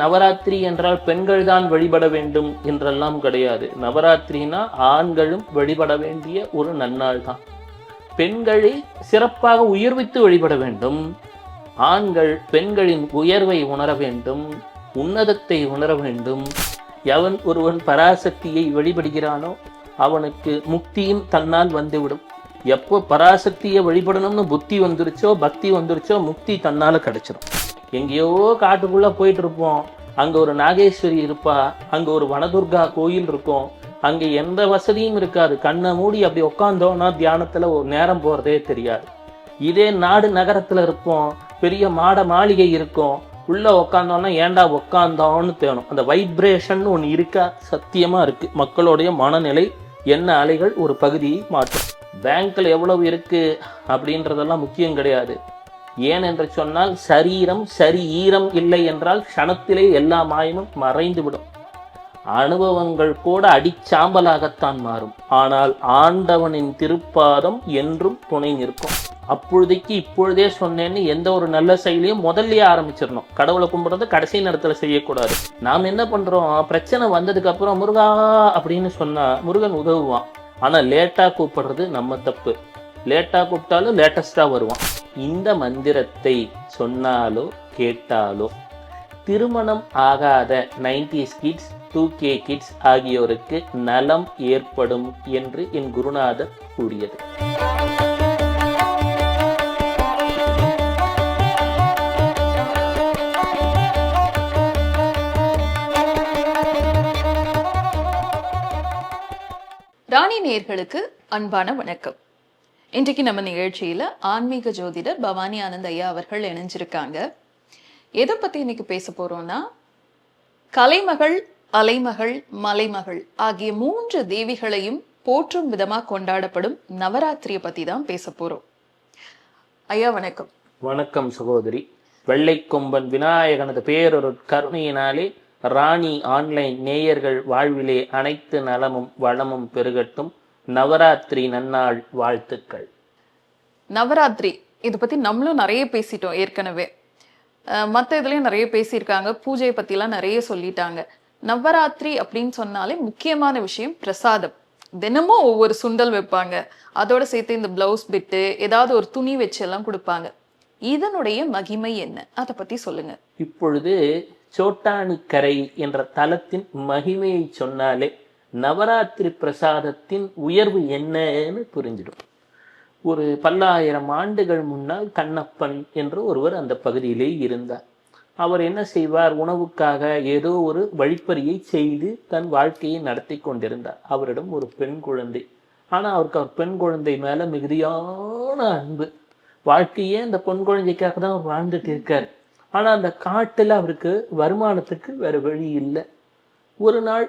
நவராத்திரி என்றால் பெண்கள் தான் வழிபட வேண்டும் என்றெல்லாம் கிடையாது. நவராத்திரினா ஆண்களும் வழிபட வேண்டிய ஒரு நன்னாள் தான். பெண்களை சிறப்பாக உயர்வித்து வழிபட வேண்டும். ஆண்கள் பெண்களின் உயர்வை உணர வேண்டும். உன்னதத்தை உணர வேண்டும். எவன் ஒருவன் பராசக்தியை வழிபடுகிறானோ அவனுக்கு முக்தியும் தன்னால் வந்துவிடும். எப்போ பராசக்தியை வழிபடணும்னு புத்தி வந்துருச்சோ பக்தி வந்துருச்சோ முக்தி தன்னால் கிடைச்சிடும் எங்கேயோ காட்டுக்குள்ளே போயிட்டு இருப்போம். அங்கே ஒரு நாகேஸ்வரி இருப்பா. அங்கே ஒரு வனதுர்கா கோயில் இருக்கும். அங்கே எந்த வசதியும் இருக்காது. கண்ணை மூடி அப்படி உட்காந்தோன்னா தியானத்தில் ஒரு நேரம் போகிறதே தெரியாது. இதே நாடு நகரத்தில் இருப்போம். பெரிய மாட மாளிகை இருக்கும். உள்ளே உக்காந்தோன்னா ஏன்டா உக்காந்தோன்னு தேணும். அந்த வைப்ரேஷன் ஒன்று இருக்கா? சத்தியமாக இருக்குது மக்களுடைய மனநிலை என்ன அலைகள் ஒரு பகுதியை மாற்றும். பேங்க்கில் எவ்வளவு இருக்குது அப்படின்றதெல்லாம் முக்கியம் கிடையாது. ஏன் என்று சொன்னால் சரீரம் சரி ஈரம் இல்லை என்றால் க்ஷணத்திலே எல்லா மாயமும் மறைந்து விடும் அனுபவங்கள் கூட அடிச்சாம்பலாகத்தான் மாறும். ஆனால் ஆண்டவனின் திருப்பாதம் என்றும் துணை நிற்கும். அப்பொழுதைக்கு இப்பொழுதே சொன்னேன்னு எந்த ஒரு நல்ல செயலையும் முதல்லயே ஆரம்பிச்சிடணும். கடவுளை கும்பிடுறது கடைசி நேரத்தில் செய்யக்கூடாது. நாம் என்ன பண்றோம்? பிரச்சனை வந்ததுக்கு அப்புறம் முருகா அப்படின்னு சொன்னா முருகன் உதவுவான். ஆனால் லேட்டாக கூப்பிடுறது நம்ம தப்பு. லேட்டாக கூப்பிட்டாலும் லேட்டஸ்ட்டாக வருவான். இந்த மந்திரத்தை சொன்னாலோ கேட்டாலோ திருமணம் ஆகாத nineties kids two K kids ஆகியோருக்கு நலம் ஏற்படும் என்று என் குருநாதர் கூறியது. ராணி நேர்களுக்கு அன்பான வணக்கம். இன்றைக்கு நம்ம நிகழ்ச்சியில் ஆன்மீக ஜோதிடர் பவானி ஆனந்த் ஐயா அவர்கள் இணைஞ்சிருக்காங்க. எதை பற்றி இன்னைக்கு பேச போகிறோம்னா கலைமகள் அலைமகள் மலைமகள் ஆகிய மூன்று தேவிகளையும் போற்றும் விதமாக கொண்டாடப்படும் நவராத்திரியை பற்றி தான் பேச போகிறோம் ஐயா வணக்கம். வணக்கம் சகோதரி. வெள்ளைக்கொம்பன் விநாயகனது பேரொரு கருணையினாலே ராணி ஆன்லைன் நேயர்கள் வாழ்விலே அனைத்து நலமும் வளமும் பெருகட்டும். நவராத்திரி நன்னாள் வாழ்த்துக்கள். நவராத்திரி இதை பத்தி நம்மளும் நிறைய பேசிட்டோம் ஏற்கனவே. மத்த இதுலயும் நிறைய பேசியிருக்காங்க பூஜை பத்திலாம் நிறைய சொல்லிட்டாங்க. நவராத்திரி அப்படின்னு சொன்னாலே முக்கியமான விஷயம் பிரசாதம். தினமும் ஒவ்வொரு சுண்டல் வைப்பாங்க. அதோட சேர்த்து இந்த பிளவுஸ் பிட்டு ஏதாவது ஒரு துணி வச்சு எல்லாம் கொடுப்பாங்க. இதனுடைய மகிமை என்ன? அதை பத்தி சொல்லுங்க. இப்பொழுது சோட்டானிக்கரை என்ற தலத்தின் மகிமையை சொன்னாலே நவராத்திரி பிரசாதத்தின் உயர்வு என்னன்னு புரிஞ்சிடும். ஒரு பல்லாயிரம் ஆண்டுகள் முன்னால் கண்ணப்பன் என்று ஒருவர் அந்த பகுதியிலே இருந்தார். அவர் என்ன செய்வார்? உணவுக்காக ஏதோ ஒரு வழிப்பறியை செய்து தன் வாழ்க்கையை நடத்தி கொண்டிருந்தார். அவரிடம் ஒரு பெண் குழந்தை. ஆனால் அவருக்கு அவர் பெண் குழந்தை மேலே மிகுதியான அன்பு. வாழ்க்கையே அந்த பெண் குழந்தைக்காக தான் அவர் வாழ்ந்துட்டு இருக்கார். ஆனா அந்த காட்டுல அவருக்கு வருமானத்துக்கு வேற வழி இல்லை. ஒரு நாள்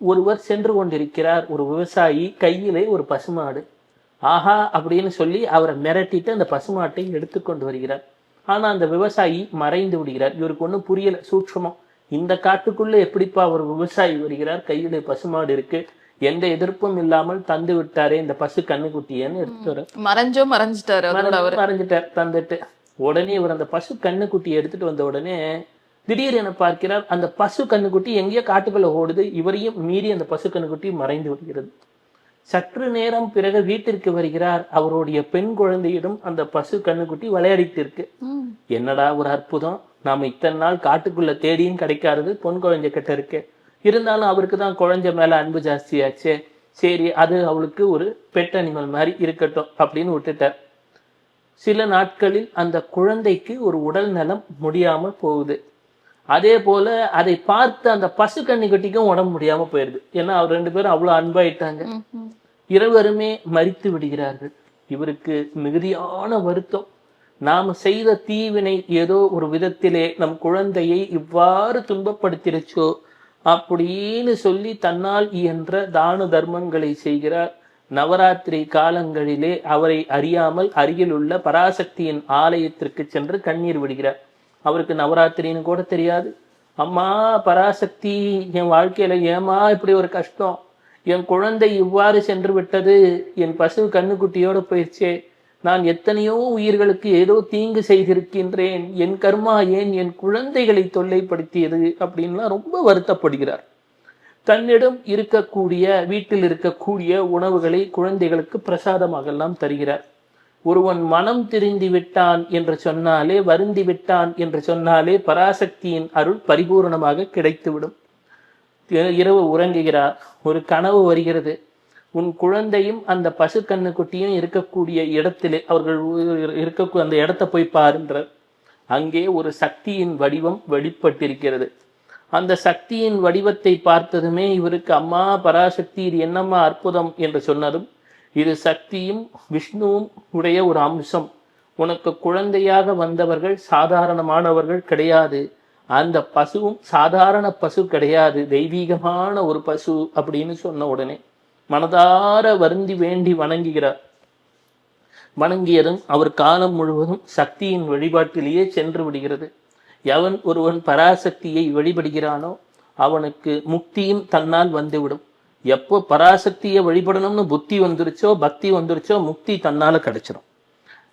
ஒருவர் சென்று கொண்டிருக்கிறார். ஒரு விவசாயி கையிலே ஒரு பசுமாடு. ஆஹா அப்படின்னு சொல்லி அவரை மிரட்டிட்டு அந்த பசுமாட்டை எடுத்துக்கொண்டு வருகிறார். ஆனா அந்த விவசாயி மறைந்து விடுகிறார். இவருக்கு ஒண்ணும் புரியல சூட்சமம் இந்த காட்டுக்குள்ள எப்படிப்பா ஒரு விவசாயி வருகிறார்? கையிலே பசுமாடு இருக்கு. எந்த எதிர்ப்பும் இல்லாமல் தந்து விட்டாரே இந்த பசு கண்ணுக்குட்டியன்னு எடுத்துட்டு வர மறைஞ்சோ மறைஞ்சிட்டாரு மறைஞ்சிட்டார் தந்துட்டு. உடனே இவர் அந்த பசு கண்ணுக்குட்டியை எடுத்துட்டு வந்த உடனே திடீர் என பார்க்கிறார் அந்த பசு கண்ணுக்குட்டி எங்கேயோ காட்டுக்குள்ள ஓடுது இவரையும் மீறி அந்த பசு கண்ணுக்குட்டி மறைந்து விடுகிறது. சற்று நேரம் பிறகு வீட்டிற்கு வருகிறார் அவருடைய பெண் குழந்தையிடம் அந்த பசு கண்ணுக்குட்டி விளையாடிட்டு இருக்கு. என்னடா ஒரு அற்புதம் நாம இத்தனை நாள் காட்டுக்குள்ள தேடியும் கிடைக்காதது பொன் குழந்தை கிட்ட இருக்கு. இருந்தாலும் அவருக்கு தான் குழந்தை மேல அன்பு ஜாஸ்தியாச்சே. சரி அது அவளுக்கு ஒரு பெட் அனிமல் மாதிரி இருக்கட்டும் அப்படின்னு விட்டுட்டார். சில நாட்களில் அந்த குழந்தைக்கு ஒரு உடல் நலம் முடியாம போகுது. அதே போல அதை பார்த்து அந்த பசு கன்னிக்குட்டிக்கும் உடம்பு முடியாம போயிருது. ஏன்னா அவர் ரெண்டு பேரும் அவ்வளவு அன்பாயிட்டாங்க. இருவருமே மரித்து விடுகிறார்கள். இவருக்கு மிகுதியான வருத்தம். நாம செய்த தீவினை ஏதோ ஒரு விதத்திலே நம் குழந்தையை இவ்வாறு துன்பப்படுத்திருச்சோ அப்படின்னு சொல்லி தன்னால் இயன்ற தான தர்மங்களை செய்கிறார். நவராத்திரி காலங்களிலே அவரை அறியாமல் அருகிலுள்ள பராசக்தியின் ஆலயத்திற்கு சென்று கண்ணீர் விடுகிறார். அவருக்கு நவராத்திரின்னு கூட தெரியாது. அம்மா பராசக்தி என் வாழ்க்கையில ஏமா இப்படி ஒரு கஷ்டம்? என் குழந்தை இவ்வாறு சென்று விட்டது. என் பசு கண்ணுக்குட்டியோடு போயிடுச்சே. நான் எத்தனையோ உயிர்களுக்கு ஏதோ தீங்கு செய்திருக்கின்றேன். என் கர்மா ஏன் என் குழந்தைகளை தொல்லைப்படுத்தியது? அப்படின்லாம் ரொம்ப வருத்தப்படுகிறார். தன்னிடம் இருக்கக்கூடிய வீட்டில் இருக்கக்கூடிய உணவுகளை குழந்தைகளுக்கு பிரசாதமாகலாம் தருகிறார். ஒருவன் மனம் திரிந்து விட்டான் என்று சொன்னாலே வருந்தி விட்டான் என்று சொன்னாலே பராசக்தியின் அருள் பரிபூரணமாக கிடைத்துவிடும். இரவு உறங்குகிறார். ஒரு கனவு வருகிறது. உன் குழந்தையும் அந்த பசு கண்ணுக்குட்டியும் இருக்கக்கூடிய இடத்திலே அவர்கள் உ- இருக்க அந்த இடத்த போய் பாருன்றார் அங்கே ஒரு சக்தியின் வடிவம் வெளிப்பட்டிருக்கிறது. அந்த சக்தியின் வடிவத்தை பார்த்ததுமே இவருக்கு அம்மா பராசக்தி இது என்னம்மா அற்புதம்? என்று சொன்னதும் இது சக்தியும் விஷ்ணுவும் உடைய ஒரு அம்சம். உனக்கு குழந்தையாக வந்தவர்கள் சாதாரணமானவர்கள் கிடையாது. அந்த பசுவும் சாதாரண பசு கிடையாது. தெய்வீகமான ஒரு பசு அப்படின்னு சொன்ன உடனே மனதார வருந்தி வேண்டி வணங்குகிறார். வணங்கியதும் அவர் காலம் முழுவதும் சக்தியின் வழிபாட்டிலேயே சென்று விடுகிறது. எவன் ஒருவன் பராசக்தியை வழிபடுகிறானோ அவனுக்கு முக்தியும் தன்னால் வந்துவிடும். எப்போ பராசக்தியை வழிபடணும்னு புத்தி வந்துருச்சோ பக்தி வந்துருச்சோ முக்தி தன்னால கிடைச்சிடும்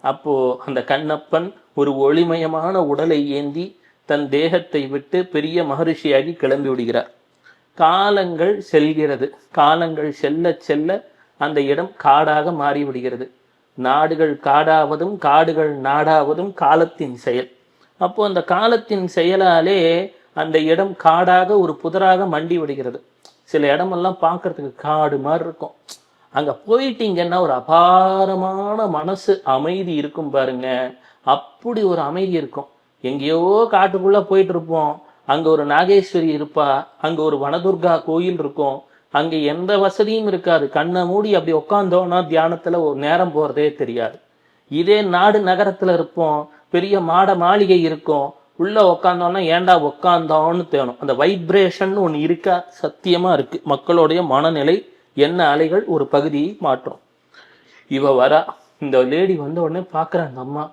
அப்போ அந்த கண்ணப்பன் ஒரு ஒளிமயமான உடலை ஏந்தி தன் தேகத்தை விட்டு பெரிய மகரிஷியாகி கிளம்பி விடுகிறார். காலங்கள் செல்கிறது. காலங்கள் செல்ல செல்ல அந்த இடம் காடாக மாறிவிடுகிறது. நாடுகள் காடாவதும் காடுகள் நாடாவதும் காலத்தின் செயல். அப்போ அந்த காலத்தின் செயலாலே அந்த இடம் காடாக ஒரு புதராக மண்டி விடுகிறது. சில இடமெல்லாம் பார்க்கறதுக்கு காடு மாதிரி இருக்கும். அங்க போயிட்டீங்கன்னா ஒரு அபாரமான மனசு அமைதி இருக்கும் பாருங்க. அப்படி ஒரு அமைதி இருக்கும். எங்கேயோ காட்டுக்குள்ள போயிட்டு இருப்போம். அங்க ஒரு நாகேஸ்வரி இருப்பா. அங்க ஒரு வனதுர்கா கோயில் இருக்கும். அங்க எந்த வசதியும் இருக்காது. கண்ணை மூடி அப்படி உட்காந்தோன்னா தியானத்துல ஒரு நேரம் போறதே தெரியாது. இதே நாடு நகரத்துல இருப்போம். பெரிய மாட மாளிகை இருக்கும். உள்ள உக்காந்தோம்னா ஏன்டா உக்காந்தோன்னு தேணும். அந்த வைப்ரேஷன் ஒன்று இருக்கா சத்தியமா இருக்கு. மக்களுடைய மனநிலை என்ன அலைகள் ஒரு பகுதியை மாற்றும். இவ வரா. இந்த லேடி வந்த உடனே பார்க்குறாங்க அம்மா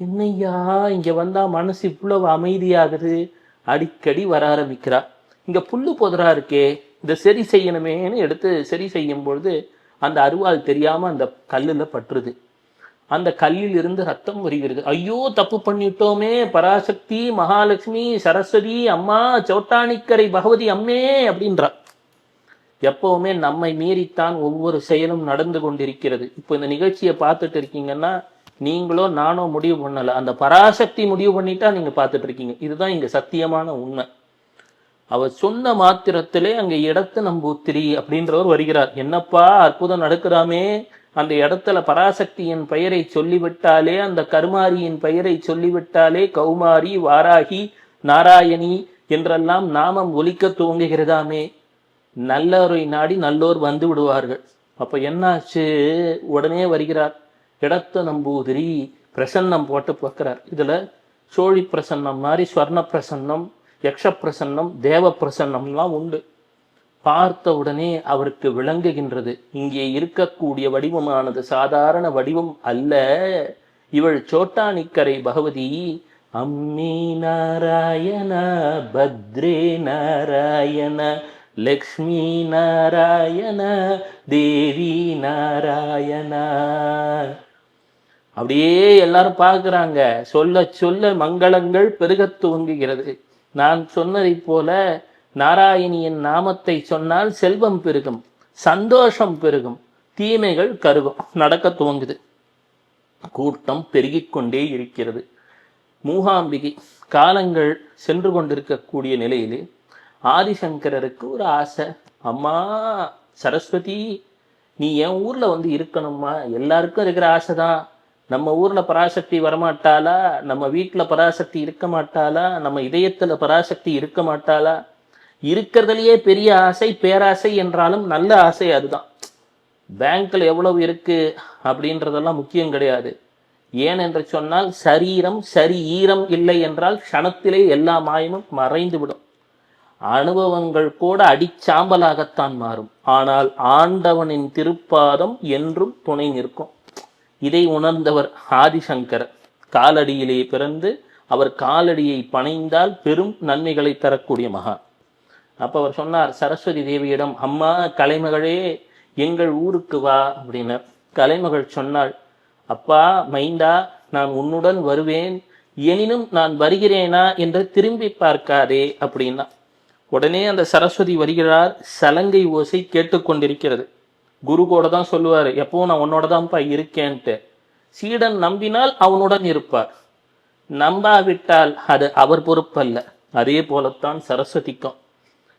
என்னய்யா இங்க வந்தா மனசு இவ்வளவு அமைதியாகுது. அடிக்கடி வர ஆரம்பிக்கிறா. இங்க புல்லு புதரா இருக்கே இதை சரி செய்யணுமேன்னு எடுத்து சரி செய்யும் பொழுது அந்த அருவாள் தெரியாம அந்த கல்லுல பற்றுது அந்த கல்லில் இருந்து ரத்தம் வருகிறது. ஐயோ தப்பு பண்ணிட்டோமே. பராசக்தி மகாலட்சுமி சரஸ்வதி அம்மா சோட்டானிக்கரை பகவதி அம்மே அப்படின்றா. எப்பவுமே நம்மை மீறித்தான் ஒவ்வொரு செயலும் நடந்து கொண்டிருக்கிறது. இப்போ இந்த நிகழ்ச்சியை பார்த்துட்டு இருக்கீங்கன்னா நீங்களோ நானோ முடிவு பண்ணல. அந்த பராசக்தி முடிவு பண்ணிட்டா நீங்க பார்த்துட்டு இருக்கீங்க. இதுதான் இங்க சத்தியமான உண்மை. அவர் சொன்ன மாத்திரத்திலே அங்க இடத்த நம்பூத்திரி அப்படின்றவர் வருகிறார். என்னப்பா அற்புதம் நடக்கிறாமே. அந்த இடத்துல பராசக்தியின் பெயரை சொல்லிவிட்டாலே அந்த கருமாரியின் பெயரை சொல்லிவிட்டாலே கௌமாரி வாராகி நாராயணி என்றெல்லாம் நாமம் ஒலிக்க துவங்குகிறதாமே. நல்லோரை நாடி நல்லோர் வந்து விடுவார்கள். அப்ப என்னாச்சு? உடனே வருகிறார். இடத்த நம்பூதிரி பிரசன்னம் போட்டு பார்க்கிறார். இதுல சோழி பிரசன்னம் மாதிரி ஸ்வர்ண பிரசன்னம் யக்ஷ பிரசன்னம் தேவ பிரசன்னம்லாம் உண்டு. பார்த்த உடனே அவருக்கு விளங்குகின்றது. இங்கே இருக்கக்கூடிய வடிவமானது சாதாரண வடிவம் அல்ல. இவள் சோட்டானிக்கரை பகவதி அம்மி நாராயண பத்ரே நாராயண லக்ஷ்மி நாராயண தேவி நாராயண. அப்படியே எல்லாரும் பார்க்கறாங்க. சொல்ல சொல்ல மங்களங்கள் பெருகத் துவங்குகிறது. நான் சொன்னதைப் போல நாராயணியின் நாமத்தை சொன்னால் செல்வம் பெருகும் சந்தோஷம் பெருகும் தீமைகள் கருகும். நடக்க துவங்குது. கூட்டம் பெருகிக்கொண்டே இருக்கிறது. மூகாம்பிகை காலங்கள் சென்று கொண்டிருக்கக்கூடிய நிலையிலே ஆதிசங்கரருக்கு ஒரு ஆசை. அம்மா சரஸ்வதி நீ என் ஊர்ல வந்து இருக்கணும்மா. எல்லாருக்கும் இருக்கிற ஆசை தான் நம்ம ஊர்ல பராசக்தி வரமாட்டாளா? நம்ம வீட்டில் பராசக்தி இருக்க மாட்டாளா? நம்ம இதயத்தில் பராசக்தி இருக்க மாட்டாளா? இருக்கிறதுலையே பெரிய ஆசை பேராசை என்றாலும் நல்ல ஆசை அதுதான். பேங்க்ல எவ்வளவு இருக்கு அப்படின்றதெல்லாம் முக்கியம் கிடையாது. ஏன் என்று சொன்னால் சரீரம் சரி ஈரம் இல்லை என்றால் க்ஷணத்திலே எல்லா மாயமும் மறைந்து விடும் அனுபவங்கள் கூட அடிச்சாம்பலாகத்தான் மாறும். ஆனால் ஆண்டவனின் திருப்பாதம் என்றும் துணை நிற்கும். இதை உணர்ந்தவர் ஆதிசங்கர். காலடியிலே பிறந்து அவர் காலடியை பணிந்தால் பெரும் நன்மைகளை தரக்கூடிய மகான் அப்ப அவர் சொன்னார் சரஸ்வதி தேவியிடம் அம்மா கலைமகளே எங்கள் ஊருக்கு வா அப்படின்னார். கலைமகள் சொன்னாள் அப்பா மைந்தா நான் உன்னுடன் வருவேன். எனினும் நான் வருகிறேனா என்று திரும்பி பார்க்காதே அப்படின்னா. உடனே அந்த சரஸ்வதி வருகிறார் சலங்கை ஓசை கேட்டுக்கொண்டிருக்கிறது குரு கூட தான் சொல்லுவார் எப்போ நான் உன்னோட தான்ப்பா இருக்கேன்ட்டு. சீடன் நம்பினால் அவனுடன் இருப்பார். நம்பாவிட்டால் அது அவர் பொறுப்பல்ல. அதே போலத்தான் சரஸ்வதிக்கும்.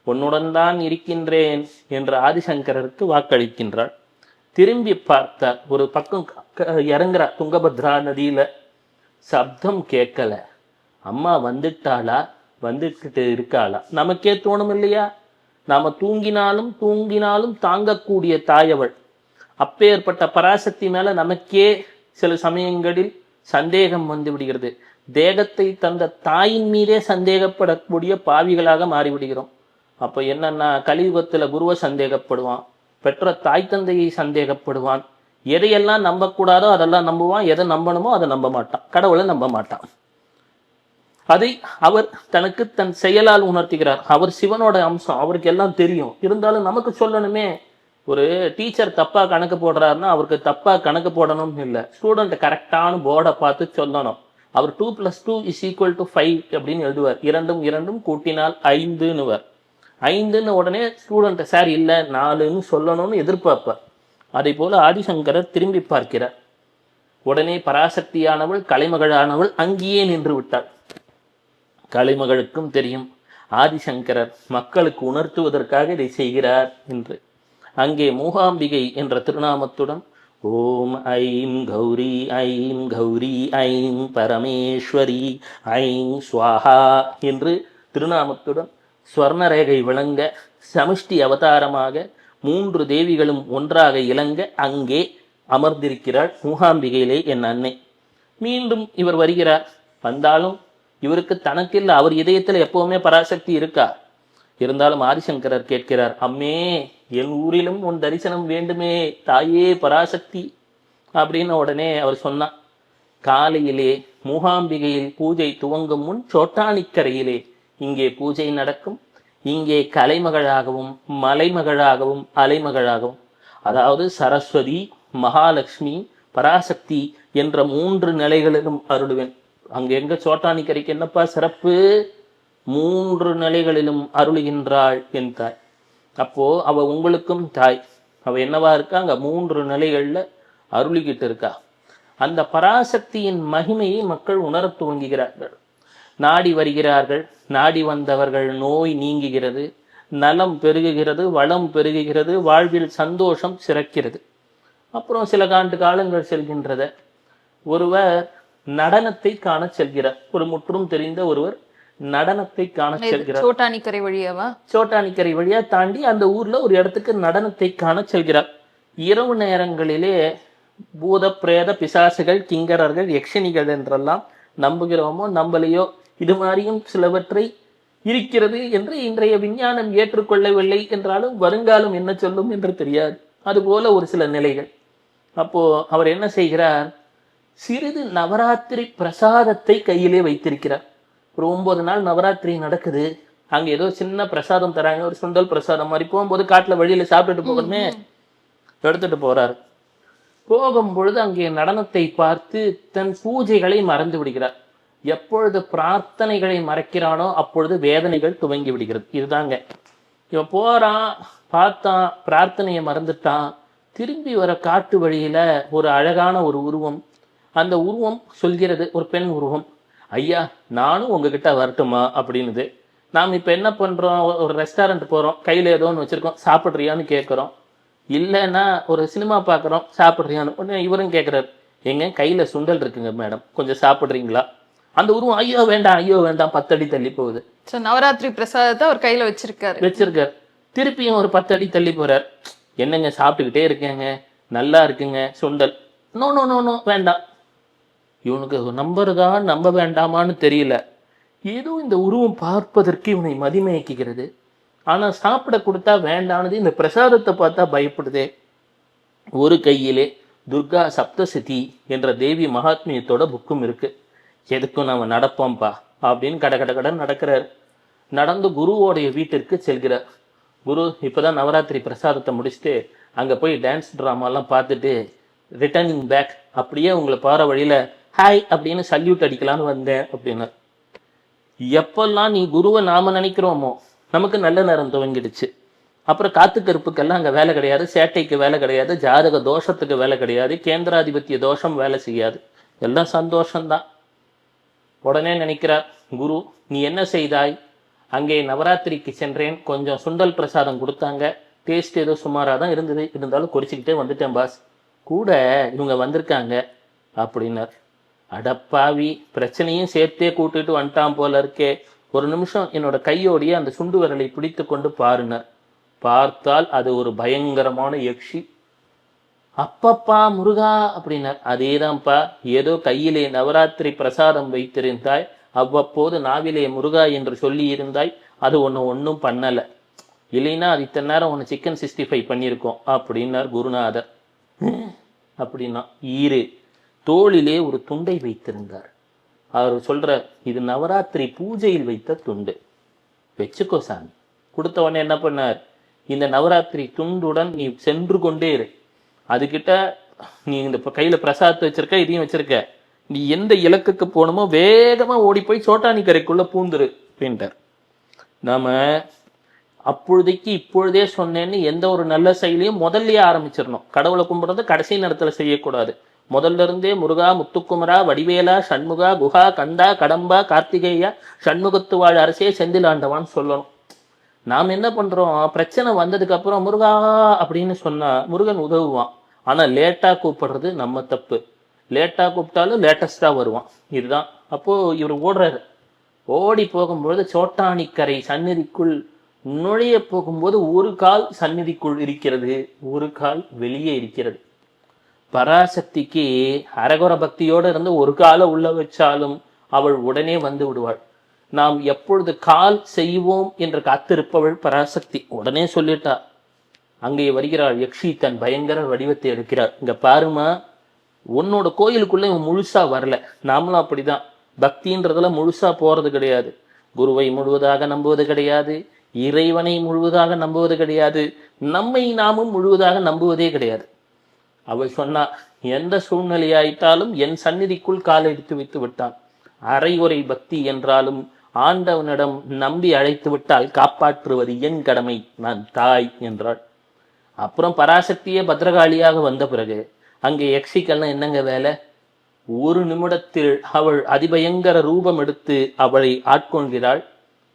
உன்னுடன் தான் இருக்கின்றேன் என்று ஆதிசங்கரருக்கு வாக்களிக்கின்றாள். திரும்பி பார்த்தார் ஒரு பக்கம் க- இறங்குறா துங்கபத்ரா நதியில சப்தம் கேட்கல. அம்மா வந்துட்டாளா? வந்துக்கிட்டு இருக்காளா? நமக்கே தோணும் இல்லையா நாம தூங்கினாலும் தூங்கினாலும் தாங்கக்கூடிய தாயவள். அப்பேற்பட்ட பராசக்தி மேல நமக்கே சில சமயங்களில் சந்தேகம் வந்து விடுகிறது. தேகத்தை தந்த தாயின் மீதே சந்தேகப்படக்கூடிய பாவிகளாக மாறிவிடுகிறோம். அப்போ என்னென்னா கலியுகத்துல குருவை சந்தேகப்படுவான் பெற்ற தாய் தந்தையை சந்தேகப்படுவான். எதையெல்லாம் நம்பக்கூடாதோ அதெல்லாம் நம்புவான் எதை நம்பணுமோ அதை நம்ப மாட்டான். கடவுளை நம்ப மாட்டான். அதை அவர் தனக்கு தன் செயலால் உணர்த்துகிறார். அவர் சிவனோட அம்சம் அவருக்கு எல்லாம் தெரியும். இருந்தாலும் நமக்கு சொல்லணுமே ஒரு டீச்சர் தப்பாக கணக்கு போடுறாருன்னா அவருக்கு தப்பாக கணக்கு போடணும்னு இல்லை. ஸ்டூடெண்ட் கரெக்டான போர்டை பார்த்து சொல்லணும். அவர் two plus two is equal to five அப்படின்னு எழுதுவார். இரண்டும் இரண்டும் கூட்டினால் ஐந்துன்னுவர். ஐந்துன்னு உடனே ஸ்டூடெண்ட்டை சார் இல்லை நாலுன்னு சொல்லணும்னு எதிர்பார்ப்பார் அதே போல் ஆதிசங்கரர் திரும்பி பார்க்கிறார் உடனே பராசக்தியானவள் கலைமகளானவள் அங்கேயே நின்று விட்டாள். கலைமகளுக்கும் தெரியும் ஆதிசங்கரர் மக்களுக்கு உணர்த்துவதற்காக இதை செய்கிறார் என்று. அங்கே மூகாம்பிகை என்ற திருநாமத்துடன் ஓம் ஐம் கௌரி ஐம் கௌரி ஐம் பரமேஸ்வரி ஐம் ஸ்வாஹா என்று திருநாமத்துடன் ஸ்வர்ணரேகை விளங்க சமிஷ்டி அவதாரமாக மூன்று தேவிகளும் ஒன்றாக இலங்க அங்கே அமர்ந்திருக்கிறாள் மூகாம்பிகையிலே என் அன்னை. மீண்டும் இவர் வருகிறார். வந்தாலும் இவருக்கு தனக்கில்ல. அவர் இதயத்தில் எப்பவுமே பராசக்தி இருக்கா? இருந்தாலும் ஆதிசங்கரர் கேட்கிறார் அம்மே என் ஊரிலும் உன் தரிசனம் வேண்டுமே. தாயே பராசக்தி. அப்படின்னு உடனே அவர் சொன்னார். காலையிலே மூகாம்பிகையில் பூஜை துவங்கும் முன் சோட்டானிக்கரையிலே இங்கே பூஜை நடக்கும். இங்கே கலைமகளாகவும் மலைமகளாகவும் அலைமகளாகவும். அதாவது சரஸ்வதி மகாலட்சுமி பராசக்தி என்ற மூன்று நிலைகளிலும் அருளுவேன். அங்க எங்க சோட்டானிக்கரைக்கு என்னப்பா சிறப்பு? மூன்று நிலைகளிலும் அருளுகின்றாள் என் தாய். அப்போ அவ உங்களுக்கும் தாய். அவ என்னவா இருக்கா அங்க மூன்று நிலைகள்ல அருளிக்கிட்டு இருக்கா. அந்த பராசக்தியின் மகிமையை மக்கள் உணரத் துவங்குகிறார்கள். நாடி வருகிறார்கள். நாடி வந்தவர்கள் நோய் நீங்குகிறது. நலம் பெருகுகிறது வளம் பெருகுகிறது வாழ்வில் சந்தோஷம் சிறக்கிறது. அப்புறம் சில ஆண்டு காலங்கள் செல்கின்றத ஒருவர் நடனத்தை காண செல்கிறார். ஒரு முற்றும் தெரிந்த ஒருவர் நடனத்தை காண செல்கிறார். சோட்டானிக்கரை வழியாவா? சோட்டானிக்கரை வழியா தாண்டி அந்த ஊர்ல ஒரு இடத்துக்கு நடனத்தை காண செல்கிறார். இரவு நேரங்களிலே பூத பிரேத பிசாசுகள் கிங்கரர்கள் யக்ஷினிகள் என்றெல்லாம் நம்புகிறோமோ நம்பலையோ இது மாதிரியும் சிலவற்றை இருக்கிறது என்று இன்றைய விஞ்ஞானம் ஏற்றுக்கொள்ளவில்லை என்றாலும் வருங்காலம் என்ன சொல்லும் என்று தெரியாது. அதுபோல ஒரு சில நிலைகள். அப்போ அவர் என்ன செய்கிறார்? சிறிது நவராத்திரி பிரசாதத்தை கையிலே வைத்திருக்கிறார். ஒரு ஒன்பது நாள் நவராத்திரி நடக்குது. அங்க ஏதோ சின்ன பிரசாதம் தராங்க. ஒரு சுண்டல் பிரசாதம் மாதிரி. போகும்போது காட்டுல வழியில சாப்பிட்டுட்டு போகணுமே. எடுத்துட்டு போறாரு. போகும் பொழுது அங்கே நடனத்தை பார்த்து தன் பூஜைகளை மறந்து விடுகிறார். எப்பொழுது பிரார்த்தனைகளை மறைக்கிறானோ அப்பொழுது வேதனைகள் துவங்கி விடுகிறது. இதுதாங்க. இவன் போறான் பார்த்தான் பிரார்த்தனையை மறந்துட்டான் திரும்பி வர காட்டு வழியில ஒரு அழகான ஒரு உருவம். அந்த உருவம் சொல்கிறது ஒரு பெண் உருவம். ஐயா நானும் உங்ககிட்ட வரட்டுமா? அப்படின்னுது. நாம் இப்போ என்ன பண்ணுறோம் ஒரு- ரெஸ்டாரண்ட் போகிறோம் கையில் ஏதோ ஒன்று வச்சுருக்கோம். சாப்பிட்றியான்னு கேட்குறோம் இல்லைன்னா ஒரு சினிமா பார்க்குறோம் சாப்பிட்றியான்னு. உடனே இவரும் கேட்குறாரு எங்க கையில் சுண்டல் இருக்குங்க மேடம். கொஞ்சம் சாப்பிட்றீங்களா? அந்த உருவம் ஐயோ வேண்டாம் ஐயோ வேண்டாம் பத்தடி தள்ளி போகுது. சோ நவராத்திரி பிரசாதத்தை அவர் கையில வச்சிருக்காரு. வச்சிருக்கார். திருப்பியும் ஒரு பத்து அடி தள்ளி போறார். என்னங்க சாப்பிட்டுக்கிட்டே இருக்கேங்க. நல்லா இருக்குங்க சுண்டல். நோ நோ நோ நோ வேண்டாம். இவனுக்கு நம்புறதா நம்ப வேண்டாமான்னு தெரியல. ஏதோ இந்த உருவம் பார்ப்பதற்கு இவனை மதிமயக்குகிறது. ஆனா சாப்பிட கொடுத்தா வேண்டானது இந்த பிரசாதத்தை பார்த்தா பயப்படுதே. ஒரு கையிலே துர்கா சப்தசதி என்ற தேவி மகாத்மியத்தோட புக்கும் இருக்கு. எதுக்கும் நாம் நடப்போம்ப்பா அப்படின்னு கட கட கடன் நடக்கிறார். நடந்து குருவோடைய வீட்டிற்கு செல்கிறார். குரு இப்போதான் நவராத்திரி பிரசாதத்தை முடிச்சுட்டு அங்கே போய் டான்ஸ் ட்ராமாலாம் பார்த்துட்டு ரிட்டர்னிங் பேக் அப்படியே உங்களை போகிற வழியில் ஹாய் அப்படின்னு சல்யூட் அடிக்கலான்னு வந்தேன் அப்படின்னு எப்பெல்லாம் நீ குருவை நாம் நினைக்கிறோமோ நமக்கு நல்ல நேரம் துவங்கிடுச்சு. அப்புறம் காத்து கருப்புக்கெல்லாம் அங்கே வேலை கிடையாது சேட்டைக்கு வேலை கிடையாது ஜாதக தோஷத்துக்கு வேலை கிடையாது கேந்திராதிபத்திய தோஷம் வேலை செய்யாது. எல்லாம் சந்தோஷம்தான். உடனே நினைக்கிறார் குரு நீ என்ன செய்தாய்? அங்கே நவராத்திரிக்கு சென்றேன். கொஞ்சம் சுண்டல் பிரசாதம் கொடுத்தாங்க. டேஸ்ட் ஏதோ சுமாராக தான் இருந்தது. இருந்தாலும் குடிச்சிக்கிட்டே வந்துட்டேன் பாஸ் கூட இவங்க வந்திருக்காங்க அப்படின்னார். அடப்பாவி பிரச்சனையும் சேர்த்தே கூட்டிட்டு வந்துட்டான் போல இருக்கே. ஒரு நிமிஷம் என்னோட கையோடைய அந்த சுண்டு விரலை பிடித்து கொண்டு பாருனர். பார்த்தால் அது ஒரு பயங்கரமான யக்ஷி. அப்பப்பா முருகா அப்படின்னார். அதேதான்ப்பா ஏதோ கையிலே நவராத்திரி பிரசாதம் வைத்திருந்தாய். அவ்வப்போது நாவிலே முருகா என்று சொல்லி இருந்தாய் அது ஒன்று ஒன்றும் பண்ணலை. இல்லைன்னா அது இத்தனை நேரம் ஒன்று சிக்கன் சிக்ஸ்டி ஃபைவ் பண்ணியிருக்கோம் அப்படின்னார் குருநாதர். அப்படின்னா ஈரு தோளிலே ஒரு துண்டை வைத்திருந்தார். அவர் சொல்கிறார் இது நவராத்திரி பூஜையில் வைத்த துண்டு. வச்சுக்கோ சாமி. கொடுத்த உடனே என்ன பண்ணார்? இந்த நவராத்திரி துண்டுடன் நீ சென்று கொண்டே இரு. அதுக்கிட்ட நீ இந்த கையில் பிரசாத் வச்சிருக்க இதையும் வச்சிருக்க. நீ எந்த இலக்குக்கு போகணுமோ வேகமாக ஓடி போய் சோட்டானி கரைக்குள்ளே பூந்துரு அப்படின்ட்டார். நாம் அப்பொழுதைக்கு இப்பொழுதே சொன்னேன்னு எந்த ஒரு நல்ல செயலையும் முதல்லயே ஆரம்பிச்சிடணும். கடவுளை கும்பிடுறது கடைசி நேரத்தில் செய்யக்கூடாது. முதல்ல இருந்தே முருகா முத்துக்குமரா வடிவேலா சண்முகா குஹா கந்தா கடம்பா கார்த்திகேயா சண்முகத்து வாழ் அரசே செந்திலாண்டவான்னு சொல்லணும். நாம் என்ன பண்றோம்? பிரச்சனை வந்ததுக்கு அப்புறம் முருகா அப்படின்னு சொன்னா முருகன் உதவுவான். ஆனா லேட்டா கூப்பிடுறது நம்ம தப்பு. லேட்டா கூப்பிட்டாலும் லேட்டஸ்டா வருவான். இதுதான். அப்போ இவர் ஓடுறாரு. ஓடி போகும்பொழுது சோட்டானிக்கரை சந்நிதிக்குள் நுழைய போகும்போது ஒரு கால் சந்நிதிக்குள் இருக்கிறது. ஒரு கால் வெளியே இருக்கிறது. பராசக்திக்கு அரகுர பக்தியோடு இருந்து ஒரு காலை உள்ள வச்சாலும் அவள் உடனே வந்து விடுவாள். நாம் எப்பொழுது கால் செய்வோம் என்று காத்திருப்பவள் பராசக்தி. உடனே சொல்லிட்டா அங்கே வருகிறாள் யக்ஷி தன் பயங்கர வடிவத்தை எடுக்கிறார். இங்க பாருமா உன்னோட கோயிலுக்குள்ள இவன் முழுசா வரல. நாமளும் அப்படிதான். பக்தின்றதுல முழுசா போறது கிடையாது. குருவை முழுவதாக நம்புவது கிடையாது. இறைவனை முழுவதாக நம்புவது கிடையாது. நம்மை நாமும் முழுவதாக நம்புவதே கிடையாது. அவள் சொன்னா எந்த சூழ்நிலையாயிட்டாலும் என் சந்நிதிக்குள் கால் எடுத்து வைத்து விட்டான். அரைகுறை பக்தி என்றாலும் ஆண்டவனிடம் நம்பி அழைத்து விட்டால் காப்பாற்றுவது என் கடமை நான் தாய் என்றாள். அப்புறம் பராசக்தியே பத்திரகாளியாக வந்த பிறகு அங்கே யக்ஷிக்கெல்லாம் என்னங்க வேலை? ஒரு நிமிடத்தில் அவள் அதிபயங்கர ரூபம் எடுத்து அவளை ஆட்கொள்கிறாள்.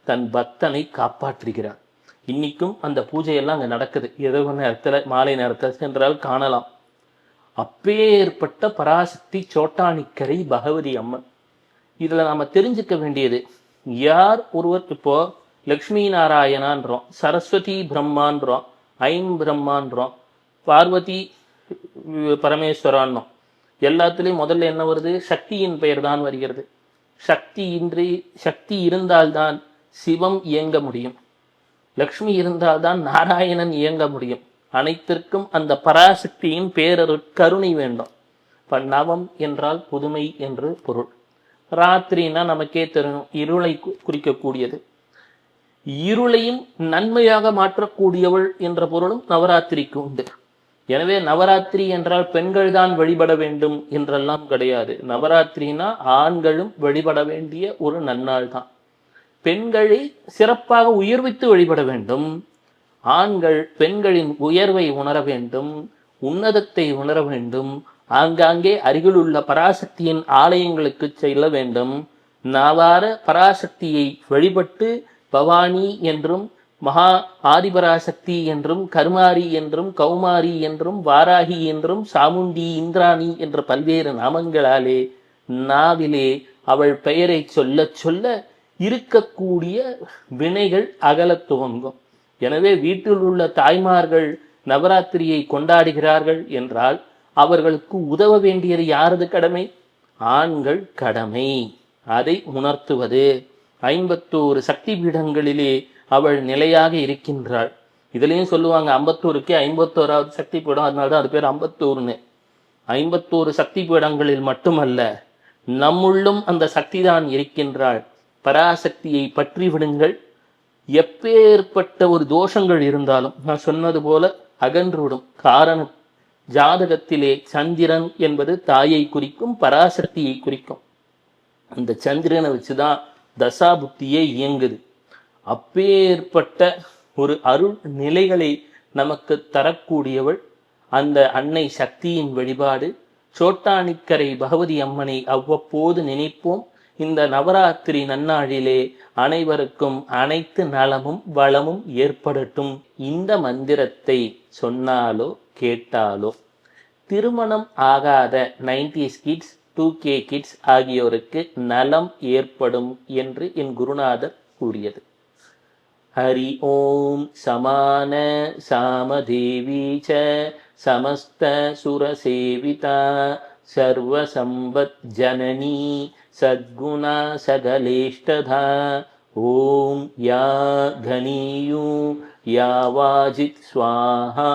தன் பக்தனை காப்பாற்றுகிறாள். இன்னைக்கும் அந்த பூஜையெல்லாம் அங்கே நடக்குது. இரவு நேரத்தில் மாலை நேரத்தில் சென்றால் காணலாம். அப்பேற்பட்ட பராசக்தி சோட்டானிக்கரை பகவதி அம்மன். இதில் நாம் தெரிஞ்சுக்க வேண்டியது யார் ஒருவர் இப்போ லக்ஷ்மி நாராயணான்றோம் சரஸ்வதி பிரம்மான்றோம் ஐம் பிரம்மான்றோம் பார்வதி பரமேஸ்வரான்றோம் எல்லாத்துலேயும் முதல்ல என்ன வருது? சக்தியின் பெயர் தான் வருகிறது. சக்தி இன்றி சக்தி இருந்தால்தான் சிவம் இயங்க முடியும். லக்ஷ்மி இருந்தால்தான் நாராயணன் இயங்க முடியும். அனைத்திற்கும் அந்த பராசக்தியின் பேரரு கருணை வேண்டும். இப்போ நவம் என்றால் புதுமை என்று பொருள். ராத்திரினா நமக்கே தெரியும் இருளை குறிக்கக்கூடியது. இருளையும் நன்மையாக மாற்றக்கூடியவள் என்ற பொருளும் நவராத்திரிக்கு உண்டு. எனவே நவராத்திரி என்றால் பெண்கள் தான் வழிபட வேண்டும் என்றெல்லாம் கிடையாது. நவராத்திரினா ஆண்களும் வழிபட வேண்டிய ஒரு நன்னாள் தான். பெண்களை சிறப்பாக உயர்வித்து வழிபட வேண்டும். ஆண்கள் பெண்களின் உயர்வை உணர வேண்டும். உன்னதத்தை உணர வேண்டும். ஆங்காங்கே அருகிலுள்ள பராசக்தியின் ஆலயங்களுக்கு செல்ல வேண்டும். நாவார பராசக்தியை வழிபட்டு பவானி என்றும் மகா ஆதிபராசக்தி என்றும் கருமாரி என்றும் கௌமாரி என்றும் வாராகி என்றும் சாமுண்டி இந்திராணி என்ற பல்வேறு நாமங்களாலே நாவிலே அவள் பெயரை சொல்ல சொல்ல இருக்கக்கூடிய வினைகள் அகலத் துவங்கும். எனவே வீட்டில் உள்ள தாய்மார்கள் நவராத்திரியை கொண்டாடுகிறார்கள் என்றால் அவர்களுக்கு உதவ வேண்டியது யாரது கடமை? ஆண்கள் கடமை. அதை உணர்த்துவது. ஐம்பத்தோரு சக்தி பீடங்களிலே அவள் நிலையாக இருக்கின்றாள். இதுலேயும் சொல்லுவாங்க ஐம்பத்தோருக்கே ஐம்பத்தோராவது சக்தி பீடம் அதனால தான் அது பேர் ஐம்பத்தோருன்னு. ஐம்பத்தோரு சக்தி பீடங்களில் மட்டுமல்ல நம்முள்ளும் அந்த சக்திதான் இருக்கின்றாள். பராசக்தியை பற்றி விடுங்கள். எப்பேற்பட்ட ஒரு தோஷங்கள் இருந்தாலும் நான் சொன்னது போல அகன்றுவிடும். காரணம் ஜாதகத்திலே சந்திரன் என்பது தாயை குறிக்கும் பராசக்தியை குறிக்கும். அந்த சந்திரனை வச்சுதான் தசா புத்தியே இயங்குது. அப்பேற்பட்ட ஒரு அருள் நிலைகளை நமக்கு தரக்கூடியவள் அந்த அன்னை சக்தியின் வழிபாடு சோட்டானிக்கரை பகவதி அம்மனை அவ்வப்போது நினைப்போம். இந்த நவராத்திரி நன்னாளிலே அனைவருக்கும் அனைத்து நலமும் வளமும் ஏற்படட்டும். இந்த மந்திரத்தை சொன்னாலோ கேட்டாலோ. திருமணம் ஆகாத nineties kids two K kids ஆகியோருக்கு நலம் ஏற்படும் என்று என் குருநாதர் கூறியது. ஹரி ஓம் சமான சாமதேவி ச சமஸ்த சுரசேவிதா. सर्वसंवज्जननी सद्गुणा सकलेष्टधा। ॐ या घनीयू या वाजित् स्वाहा।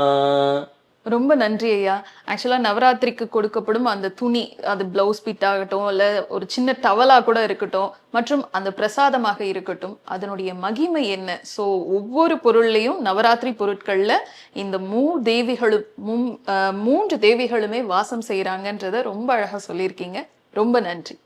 ரொம்ப நன்றி ஐயா. ஆக்சுவலாக நவராத்திரிக்கு கொடுக்கப்படும் அந்த துணி அது பிளவுஸ் பிட் ஆகட்டும் இல்லை ஒரு சின்ன டவலா கூட இருக்கட்டும் மற்றும் அந்த பிரசாதமாக இருக்கட்டும் அதனுடைய மகிமை என்ன? ஸோ ஒவ்வொரு பொருள்லையும் நவராத்திரி பொருட்களில் இந்த மூ தேவிகளும் மூன்று தேவிகளுமே வாசம் செய்கிறாங்கன்றத ரொம்ப அழகாக சொல்லியிருக்கீங்க. ரொம்ப நன்றி.